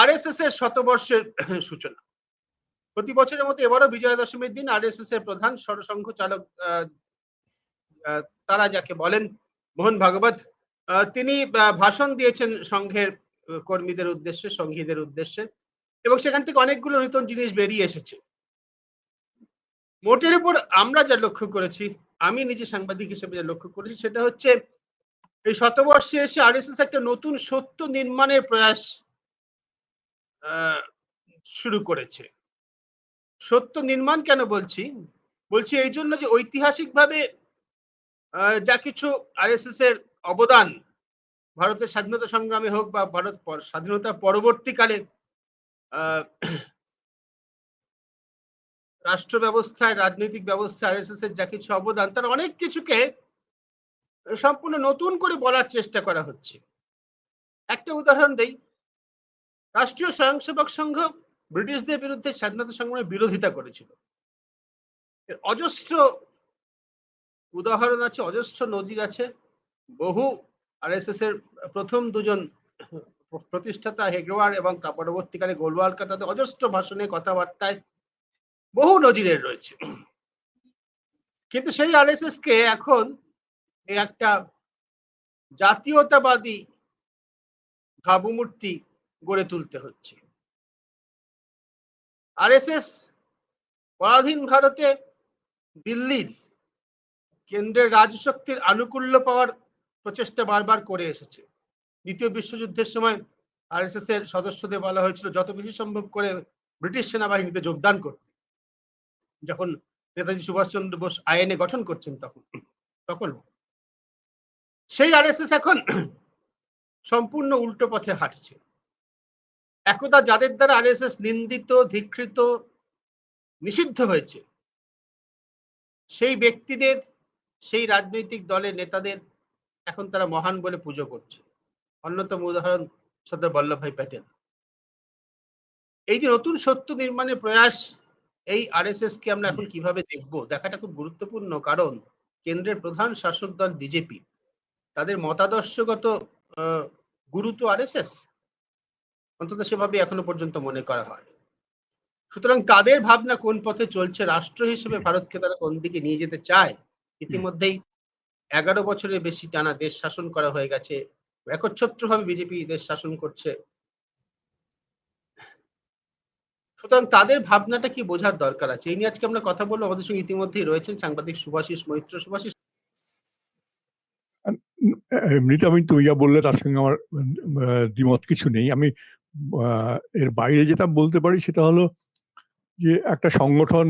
RSS এর শতবর্ষের সূচনা। প্রতি বছরের মতো এবারও বিজয়া দশমীর দিন আরএসএস এর প্রধান সরসংঘ চালক তারা যাকে বলেন মোহন ভাগবত তিনি ভাষণ দিয়েছেন সংঘের কর্মীদের উদ্দেশ্যে, সঙ্গীদের উদ্দেশ্যে এবং সেখান থেকে অনেকগুলো নতুন জিনিস বেরিয়ে এসেছে। মোটের উপর আমরা যা লক্ষ্য করেছি, আমি নিজে সাংবাদিক হিসেবে যা লক্ষ্য করেছি, সেটা হচ্ছে এই শতবর্ষে এসে আরএসএস একটা নতুন সত্য নির্মাণের প্রয়াস শুরু করেছে। সত্য নির্মাণ কেন বলছি? বলছি এই জন্য যে ঐতিহাসিকভাবে যা কিছু আরএসএস এর অবদান, ভারতের স্বাধীনতা সংগ্রামে হোক বা ভারত স্বাধীনতা পরবর্তীকালে রাষ্ট্র ব্যবস্থায়, রাজনৈতিক ব্যবস্থায় আরএসএস এর যা কিছু অবদান, তার অনেক কিছুকে সম্পূর্ণ নতুন করে বলার চেষ্টা করা হচ্ছে। একটা উদাহরণ দেই। রাষ্ট্রীয় স্বয়ংসেবক সংঘ ব্রিটিশদের বিরুদ্ধে স্বাধীনতা সংগ্রামের বিরোধিতা করেছিল। অজস্র উদাহরণ আছে, অজস্র নজির আছে। বহু আরএসএস এর প্রথম দুজন প্রতিষ্ঠাতা হেগওয়ার এবং তা পরবর্তীকালে গোলওয়ালকার তাদের অজস্র ভাষণে কথাবার্তায় বহু নজিরের রয়েছে। কিন্তু সেই আরএসএস কে এখন একটা জাতীয়তাবাদী ভাবমূর্তি গড়ে তুলতে হচ্ছে। আরএসএস পরাধীন ভারতে দিল্লির কেন্দ্রের রাজশক্তির আনুকূল্য পাওয়ার প্রচেষ্টা বারবার করে এসেছে। দ্বিতীয় বিশ্বযুদ্ধের সময় আরএসএস এর সদস্যদের বলা হয়েছিল, যত বেশি সম্ভব করে ব্রিটিশ সেনাবাহিনীতে যোগদান করতে। যখন নেতাজি সুভাষচন্দ্র বোস আইএনএ গঠন করছেন তখন তখন সেই আরএসএস এখন সম্পূর্ণ উল্টো পথে হাঁটছে। একদা যাদের দ্বারা আরএসএস নিন্দিত ধিকৃত নিষিদ্ধ হয়েছে সেই ব্যক্তিদের সেই রাজনৈতিক দলের নেতাদের এখন তারা মহান বলে পুজো করছে। অন্যতম উদাহরণ সর্দার বল্লভভাই প্যাটেল। এই যে নতুন সত্য নির্মাণের প্রয়াস এই আরএসএস কে আমরা এখন কীভাবে দেখব? দেখাটা খুব গুরুত্বপূর্ণ কারণ কেন্দ্রের প্রধান শাসক দল বিজেপি। তাদের মতাদর্শগত আহ, গুরু তো আরএসএস অন্তত সেভাবে এখনও পর্যন্ত মনে করা হয়। সুতরাং তাদের ভাবনা কোন পথে চলছে রাষ্ট্র হিসেবে ভারতকে তারা কোন দিকে নিয়ে যেতে চায়, ইতিমধ্যেই এগারো বছরের বেশি টানা দেশ শাসন করা হয়ে গেছে একচ্ছত্র ভাবে বিজেপি দেশ শাসন করছে। সুতরাং তাদের ভাবনাটা কি বোঝার দরকার আছে? এই নিয়ে আজকে আমরা কথা বলব। আমাদের সঙ্গে ইতিমধ্যেই রয়েছেন সাংবাদিক সুভাষিস মৈত্র। সুভাষিস। এমনিতে আমি তুমি যা বললে তার সঙ্গে আমার দ্বিমত কিছু নেই। আমি এর বাইরে যেটা বলতে পারি সেটা হলো যে একটা সংগঠন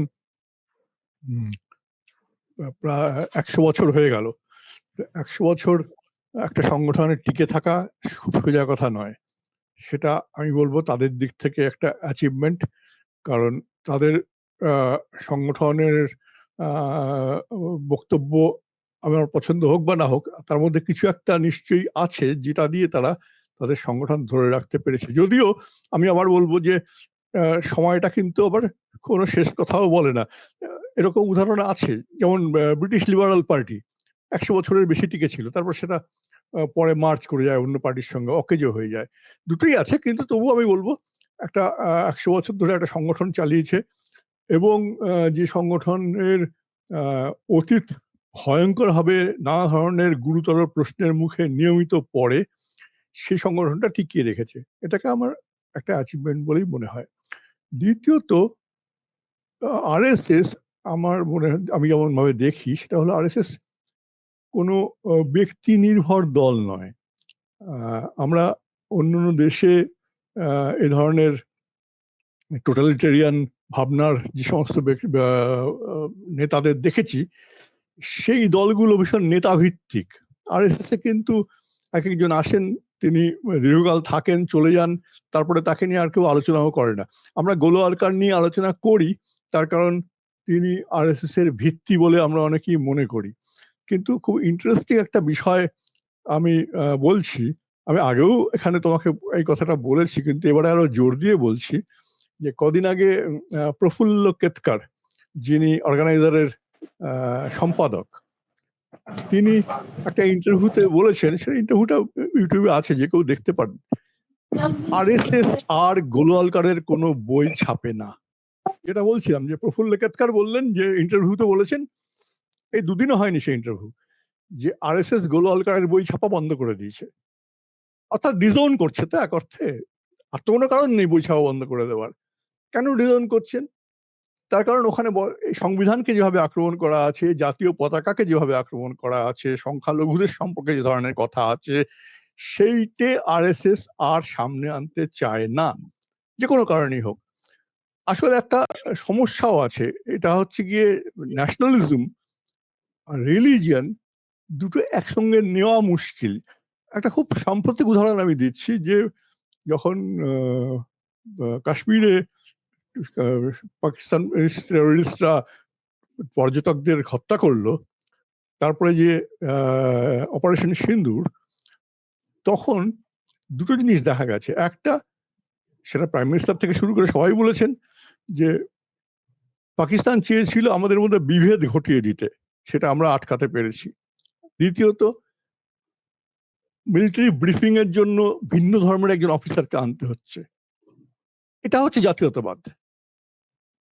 প্রায় একশো বছর হয়ে গেল। একশো বছর একটা সংগঠনের টিকে থাকা খুব সোজা কথা নয়। সেটা আমি বলব তাদের দিক থেকে একটা অ্যাচিভমেন্ট কারণ তাদের সংগঠনের বক্তব্য আমার পছন্দ হোক বা না হোক, তার মধ্যে কিছু একটা নিশ্চয়ই আছে যেটা দিয়ে তারা তাদের সংগঠন ধরে রাখতে পেরেছে। যদিও আমি আবার বলব যে সময়টা কিন্তু আবার কোনো শেষ কথাও বলে না। এরকম উদাহরণ আছে। যেমন ব্রিটিশ লিবারাল পার্টি একশো বছরের বেশি টিকে ছিল তারপর সেটা পরে মার্চ করে যায় অন্য পার্টির সঙ্গে, অকেজো হয়ে যায়। দুটোই আছে, কিন্তু তবু আমি বলব, একটা একশো বছর ধরে একটা সংগঠন চালিয়েছে এবং যে সংগঠনের অতীত ভয়ঙ্করভাবে নানা ধরনের গুরুতর প্রশ্নের মুখে নিয়মিত পড়ে সেই সংগঠনটা টিকিয়ে রেখেছে। এটাকে আমার একটা অ্যাচিভমেন্ট বলেই মনে হয়। দ্বিতীয়ত আরএসএস আমার মনে আমি যেমন ভাবে দেখি, সেটা হলো আরএসএস কোনো ব্যক্তি নির্ভর দল নয়। আমরা অন্য অন্য দেশে এ ধরনের টোটালিটেরিয়ান ভাবনার যে সমস্ত নেতাদের দেখেছি, সেই দলগুলো ভীষণ নেতাভিত্তিক। আর এস কিন্তু এক একজন আসেন তিনি দীর্ঘকাল থাকেন, চলে যান, তারপরে তাকে নিয়ে আর কেউ আলোচনাও করে না। আমরা গোলোয়ারকার নিয়ে আলোচনা করি, তার কারণ তিনি আর এর ভিত্তি বলে আমরা অনেকেই মনে করি। কিন্তু খুব ইন্টারেস্টিং একটা বিষয় আমি বলছি, আমি আগেও এখানে তোমাকে এই কথাটা বলেছি, কিন্তু এবারে আরও জোর দিয়ে বলছি যে কদিন আগে প্রফুল্ল কেতকার যিনি অর্গানাইজারের সম্পাদক তিনি একটা ইন্টারভিউতে বলেছেন, সেই ইন্টারভিউটা ইউটিউবে আছে, যে কেউ দেখতে পারেন আরএসএস আর গোলওয়ালকারের কোনো বই ছাপে না। যেটা বলছিলাম যে প্রফুল্ল কেতকার বললেন যে ইন্টারভিউতে বলেছেন, এই দুদিনও হয়নি সেই ইন্টারভিউ, যে আর এস আরএসএস গোলওয়ালকারের বই ছাপা বন্ধ করে দিয়েছে। অর্থাৎ ডিজোন করছে তো এক অর্থে, আর তো কোনো কারণ নেই বই ছাপা বন্ধ করে দেওয়ার। কেন ডিজোন করছেন? তার কারণ ওখানে সংবিধানকে যেভাবে আক্রমণ করা আছে, জাতীয় পতাকাকে যেভাবে আক্রমণ করা আছে, সংখ্যালঘুদের সম্পর্কে যে ধরনের কথা আছে, সেইটে আরএসএস আর সামনে আনতে চায় না। যে কোনো কারণেই হোক। আসলে একটা সমস্যাও আছে। এটা হচ্ছে গিয়ে ন্যাশনালিজম আর রিলিজিয়ান দুটো একসঙ্গে নেওয়া মুশকিল। একটা খুব সাম্প্রতিক উদাহরণ আমি দিচ্ছি যে, যখন কাশ্মীরে পাকিস্তান টেরোরিস্টরা পর্যটকদের হত্যা করল। তারপরে যে অপারেশন সিন্দুর, তখন দুটো জিনিস দেখা গেছে। একটা, সেটা প্রাইম মিনিস্টার থেকে শুরু করে সবাই বলেছেন যে, পাকিস্তান চেয়েছিল আমাদের মধ্যে বিভেদ ঘটিয়ে দিতে, সেটা আমরা আটকাতে পেরেছি। দ্বিতীয়ত মিলিটারি ব্রিফিং এর জন্য ভিন্ন ধর্মের একজন অফিসারকে আনতে হচ্ছে। এটা হচ্ছে জাতীয়তাবাদ।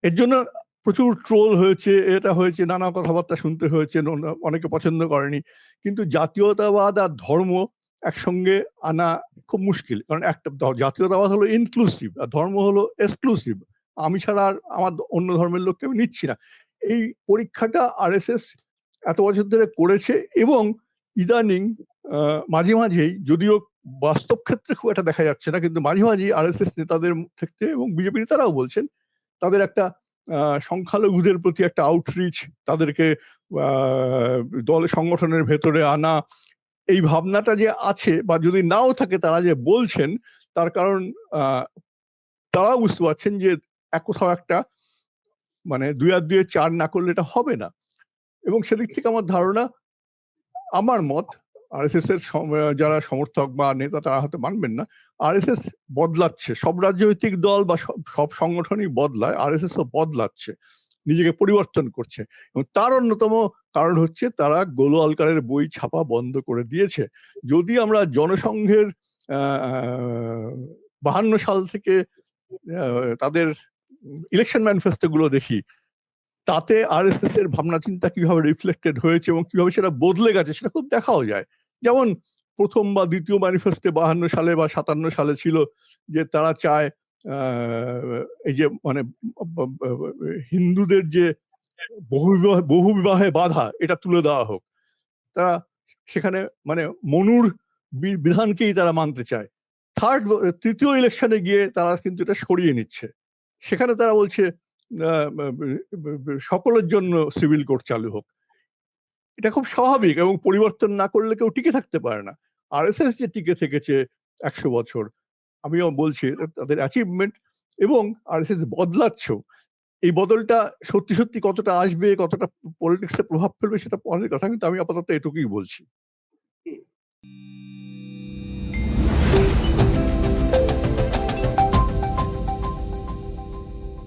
এর জন্য প্রচুর ট্রোল হয়েছে, এটা হয়েছে, নানা কথাবার্তা শুনতে হয়েছে অনেকে পছন্দ করেনি। কিন্তু জাতীয়তাবাদ আর ধর্ম একসঙ্গে আনা খুব মুশকিল। কারণ একটা জাতীয়তাবাদ হলো ইনক্লুসিভ আর ধর্ম হলো এক্সক্লুসিভ আমি ছাড়া আর আমার অন্য ধর্মের লোককে আমি নিচ্ছি না। এই পরীক্ষাটা আরএসএস এত বছর ধরে করেছে এবং ইদানিং মাঝে মাঝেই যদিও বাস্তব ক্ষেত্রে খুব একটা দেখা যাচ্ছে না, কিন্তু মাঝে মাঝেই আরএসএস নেতাদের থেকে এবং বিজেপি নেতারাও বলছেন তাদের একটা সংখ্যালঘুদের প্রতি একটা আউটরিচ তাদেরকে দল, সংগঠনের ভেতরে আনা। এই ভাবনাটা যে আছে বা যদি নাও থাকে তারা যে বলছেন, তার কারণ তারা বুঝতে পারছেন যে এক কোথাও একটা মানে দুই আর দুয়ে চার না করলে এটা হবে না। এবং সেদিক থেকে আমার ধারণা, আমার মত আরএসএস এর যারা সমর্থক বা নেতা তারা হয়তো মানবেন না। আরএসএস বদলাচ্ছে। সব রাজনৈতিক দল বা সব সংগঠনই বদলায়। আরএসএস ও বদলাচ্ছে। নিজেকে পরিবর্তন করছে। এবং তার অন্যতম কারণ হচ্ছে তারা গোলো আলকারের বই ছাপা বন্ধ করে দিয়েছে। যদি আমরা জনসংঘের বাহান্ন সাল থেকে তাদের ইলেকশন ম্যানিফেস্টো গুলো দেখি, তাতে আরএসএস এর ভাবনা চিন্তা কীভাবে রিফ্লেক্টেড হয়েছে এবং কীভাবে সেটা বদলে গেছে সেটা খুব দেখাও যায়। যেমন প্রথম বা দ্বিতীয় ম্যানিফেস্টে বাহান্ন সালে বা সাতান্ন সালে ছিল যে তারা চায় এই যে মানে হিন্দুদের যে বহু বিবাহ বহু বিবাহে বাধা, এটা তুলে দেওয়া হোক। তারা সেখানে মানে মনুর বিধানকেই তারা মানতে চায়। থার্ড তৃতীয় ইলেকশনে গিয়ে তারা কিন্তু এটা সরিয়ে নিচ্ছে। সেখানে তারা বলছে সকলের জন্য সিভিল কোর্ট চালু হোক। এটা খুব স্বাভাবিক এবং পরিবর্তন না করলে কেউ টিকে থাকতে পারে না। আর এস এস যে টিকে থেকেছে একশো বছর, আমিও বলছি তাদের অ্যাচিভমেন্ট এবং আর এস এস বদলাচ্ছ এই বদলটা সত্যি সত্যি কতটা আসবে, কতটা পলিটিক্সে প্রভাব ফেলবে সেটা পরের কথা, কিন্তু আমি আপাতত এটুকুই বলছি।